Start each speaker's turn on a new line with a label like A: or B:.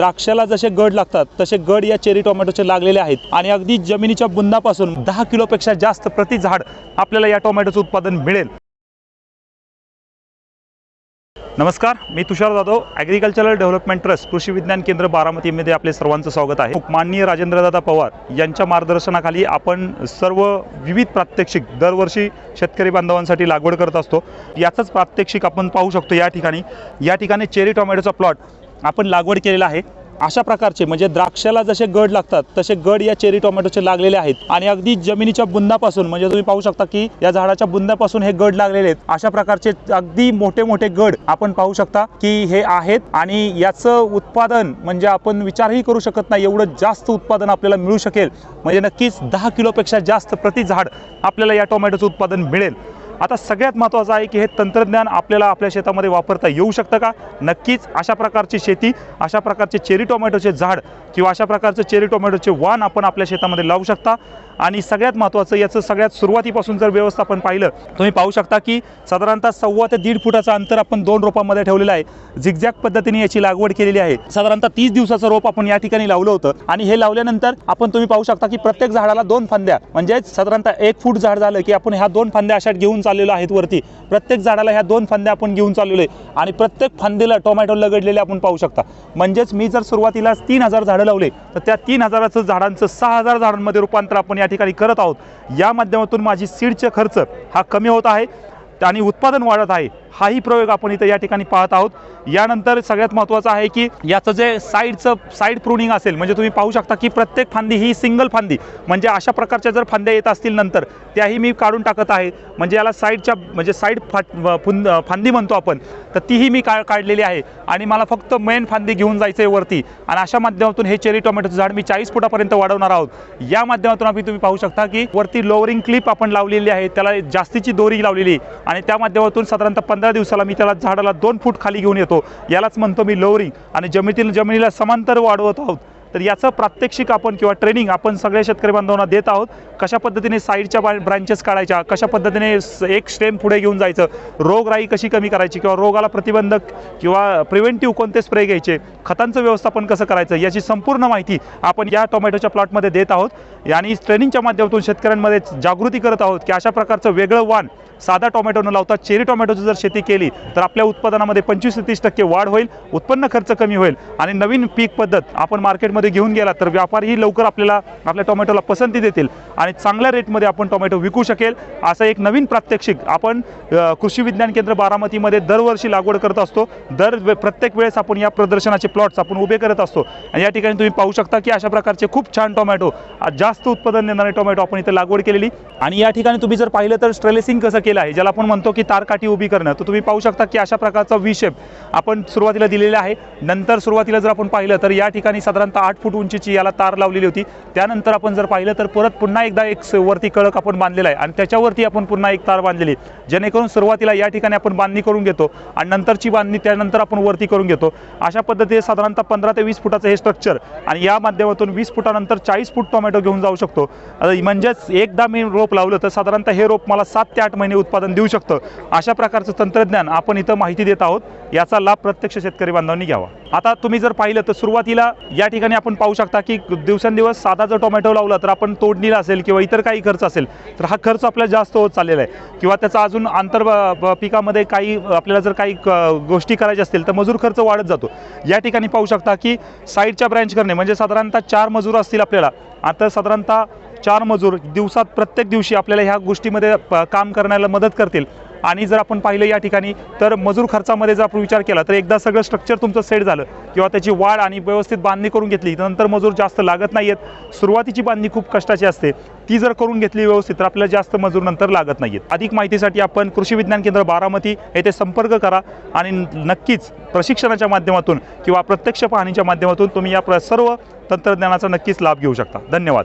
A: द्राक्षाला जसे गड लागतात तसे गड या चेरी टोमॅटोचे लागलेले आहेत. आणि अगदी जमिनीच्या बुंदापासून दहा किलोपेक्षा जास्त प्रति झाड आपल्याला या टोमॅटोचं उत्पादन मिळेल. नमस्कार मी Tushar Jadhav agricultural development trust कृषी विज्ञान केंद्र बारामतीमध्ये आपले सर्वांचं स्वागत आहे. माननीय राजेंद्रदादा पवार यांच्या मार्गदर्शनाखाली आपण सर्व विविध प्रात्यक्षिक दरवर्षी शेतकरी बांधवांसाठी लागवड करत असतो. याचंच प्रात्यक्षिक आपण पाहू शकतो या ठिकाणी. या ठिकाणी चेरी टोमॅटोचा प्लॉट आपण लागवड केलेला आहे. अशा प्रकारचे म्हणजे द्राक्षाला जसे गड लागतात तसे गड या चेरी टोमॅटोचे लागलेले आहेत. आणि अगदी जमिनीच्या बुंदापासून म्हणजे तुम्ही पाहू शकता की या झाडाच्या बुंदापासून हे गड लागलेले आहेत. अशा प्रकारचे अगदी मोठे मोठे गड आपण पाहू शकता की हे आहेत आणि याचं उत्पादन म्हणजे आपण विचारही करू शकत नाही एवढं जास्त उत्पादन आपल्याला मिळू शकेल. म्हणजे नक्कीच दहा किलोपेक्षा जास्त प्रति झाड आपल्याला या टोमॅटोचं उत्पादन मिळेल. आता सगळ्यात महत्त्वाचं आहे की हे तंत्रज्ञान आपल्याला आपल्या शेतामध्ये वापरता येऊ शकतं का? नक्कीच अशा प्रकारची शेती अशा प्रकारचे चेरी टोमॅटोचे झाड किंवा अशा प्रकारचं चेरी टोमॅटोचे वाण आपण आपल्या शेतामध्ये लावू शकता. आणि सगळ्यात महत्त्वाचं याचं सगळ्यात सुरुवातीपासून जर व्यवस्थापन पाहिलं तुम्ही पाहू शकता की साधारणतः सव्वा ते दीड फुटाचं अंतर आपण दोन रोपांमध्ये ठेवलेलं आहे. झिगझॅग पद्धतीने याची लागवड केलेली आहे. साधारणतः तीस दिवसाचं रोप आपण या ठिकाणी लावलं होतं. आणि हे लावल्यानंतर आपण तुम्ही पाहू शकता की प्रत्येक झाडाला दोन फांद्या म्हणजेच साधारणतः एक फूट झाड झालं की आपण ह्या दोन फांद्या अशा घेऊन चाललेलो आहेत वरती. प्रत्येक झाडाला ह्या दोन फांद्या आपण घेऊन चाललेलो आहे. आणि प्रत्येक फांदीला टोमॅटो लगडलेले आपण पाहू शकता. म्हणजेच मी जर सुरुवातीला तीन हजार झाडं लावले तर त्या तीन हजाराचं झाडांचं सहा हजार झाडांमध्ये रूपांतर आपण या ठिकाणी करत आहोत. या माध्यमातून माझी सीडचे खर्च हा कमी होत आहे. आणि उत्पादन वाढत आहे. हाही प्रयोग आपण इथं या ठिकाणी पाहत आहोत. यानंतर सगळ्यात महत्त्वाचं आहे की याचं जे साईडचं साईड प्रुनिंग असेल म्हणजे तुम्ही पाहू शकता की प्रत्येक फांदी ही सिंगल फांदी. म्हणजे अशा प्रकारच्या जर फांद्या येत असतील नंतर त्याही मी काढून टाकत आहे. म्हणजे याला साईडच्या म्हणजे साईड फाट फुंद फांदी म्हणतो आपण तर तीही मी का काढलेली आहे. आणि मला फक्त मेन फांदी घेऊन जायचं आहे वरती. आणि अशा माध्यमातून हे चेरी टोमॅटोचं झाड मी चाळीस फुटापर्यंत वाढवणार आहोत. या माध्यमातून आम्ही तुम्ही पाहू शकता की वरती लोअरिंग क्लिप आपण लावलेली आहे. त्याला जास्तीची दोरी लावलेली आणि त्या माध्यमातून साधारणतः पंधरा दिवसाला मी त्याला झाडाला दोन फूट खाली घेऊन येतो. यालाच म्हणतो मी लोवरिंग आणि जमिनीतील जमिनीला समांतर वाढवत आहोत. तर याचं प्रात्यक्षिक आपण किंवा ट्रेनिंग आपण सगळ्या शेतकरी बांधवांना देत आहोत. कशा पद्धतीने साईडच्या ब्रांचेस काढायच्या कशा पद्धतीने स- एक स्टेम पुढे घेऊन जायचं रोगराई कशी कमी करायची किंवा रोगाला प्रतिबंधक किंवा प्रिव्हेंटिव्ह कोणते स्प्रे घ्यायचे खतांचं व्यवस्थापन कसं करायचं याची संपूर्ण माहिती आपण या टोमॅटोच्या प्लॉटमध्ये देत आहोत. आणि ट्रेनिंगच्या माध्यमातून शेतकऱ्यांमध्ये जागृती करत आहोत की अशा प्रकारचं वेगळं वाण साधा टोमॅटो न लावता चेरी टोमॅटोची जर शेती केली तर आपल्या उत्पादनामध्ये पंचवीस ते तीस टक्के वाढ होईल उत्पन्न खर्च कमी होईल. आणि नवीन पीक पद्धत आपण मार्केटमध्ये घेऊन गेला तर व्यापारीही लवकर आपल्याला आपल्या टोमॅटोला पसंती देतील आणि चांगल्या रेटमध्ये आपण टोमॅटो विकू शकेल असं एक नवीन प्रात्यक्षिक आपण कृषी विज्ञान केंद्र बारामतीमध्ये दरवर्षी लागवड करत असतो. दर प्रत्येक वेळेस आपण या प्रदर्शनाचे प्लॉट्स आपण उभे करत असतो. आणि या ठिकाणी तुम्ही पाहू शकता की अशा प्रकारचे खूप छान टोमॅटो जास्त उत्पादन देणारे टोमॅटो आपण इथे लागवड केलेली. आणि या ठिकाणी तुम्ही जर पाहिलं तर स्ट्रेलेसिंग कसं केलं आहे ज्याला आपण म्हणतो की तारकाठी उभी करणं. तर तुम्ही पाहू शकता की अशा प्रकारचा वी आपण सुरुवातीला दिलेला आहे. नंतर सुरुवातीला जर आपण पाहिलं तर या ठिकाणी साधारणतः आठ फूट उंचीची याला तार लावलेली होती. त्यानंतर आपण जर पाहिलं तर परत पुन्हा एकदा एक वरती कळक आपण बांधलेला आहे. आणि त्याच्यावरती आपण पुन्हा एक तार बांधलेली जेणेकरून सुरुवातीला या ठिकाणी आपण बांधणी करून घेतो आणि नंतरची बांधणी त्यानंतर आपण वरती करून घेतो. अशा पद्धतीने साधारणतः पंधरा ते वीस फुटाचं हे स्ट्रक्चर आणि या माध्यमातून वीस फुटानंतर चाळीस फूट टोमॅटो घेऊन जाऊ शकतो. म्हणजेच एकदा मी रोप लावलं तर साधारणतः हे रोप मला सात ते आठ महिने उत्पादन देऊ शकतं. अशा प्रकारचं तंत्रज्ञान आपण इथं माहिती देत आहोत. याचा लाभ प्रत्यक्ष शेतकरी बांधवांनी घ्यावा. आता तुम्ही जर पाहिलं तर सुरुवातीला या ठिकाणी आपण पाहू शकता की दिवसेंदिवस साधा जर टोमॅटो लावला तर आपण तोडणीला असेल किंवा इतर काही खर्च असेल तर हा खर्च आपल्याला जास्त होत चाललेला आहे. किंवा त्याचा अजून आंतर पिकामध्ये काही आपल्याला जर काही क- गोष्टी करायच्या असतील तर मजूर खर्च वाढत जातो. या ठिकाणी पाहू शकता की साईडच्या ब्रँच करणे म्हणजे साधारणतः चार मजूर असतील आपल्याला. आता साधारणतः चार मजूर दिवसात प्रत्येक दिवशी आपल्याला ह्या गोष्टीमध्ये प- काम करण्याला मदत करतील. आणि जर आपण पाहिलं या ठिकाणी तर मजूर खर्चामध्ये जर आपण विचार केला तर एकदा सगळं स्ट्रक्चर तुमचं सेट झालं. किंवा त्याची वाढ आणि व्यवस्थित बांधणी करून घेतली नंतर मजूर जास्त लागत नाही आहेत सुरुवातीची बांधणी खूप कष्टाची असते. ती जर करून घेतली व्यवस्थित तर आपल्याला जास्त मजूर नंतर लागत नाही आहेत अधिक माहितीसाठी आपण कृषी विज्ञान केंद्र बारामती येथे संपर्क करा. आणि नक्कीच प्रशिक्षणाच्या माध्यमातून किंवा प्रत्यक्ष पाहणीच्या माध्यमातून तुम्ही या प्र- सर्व तंत्रज्ञानाचा नक्कीच लाभ घेऊ शकता. धन्यवाद.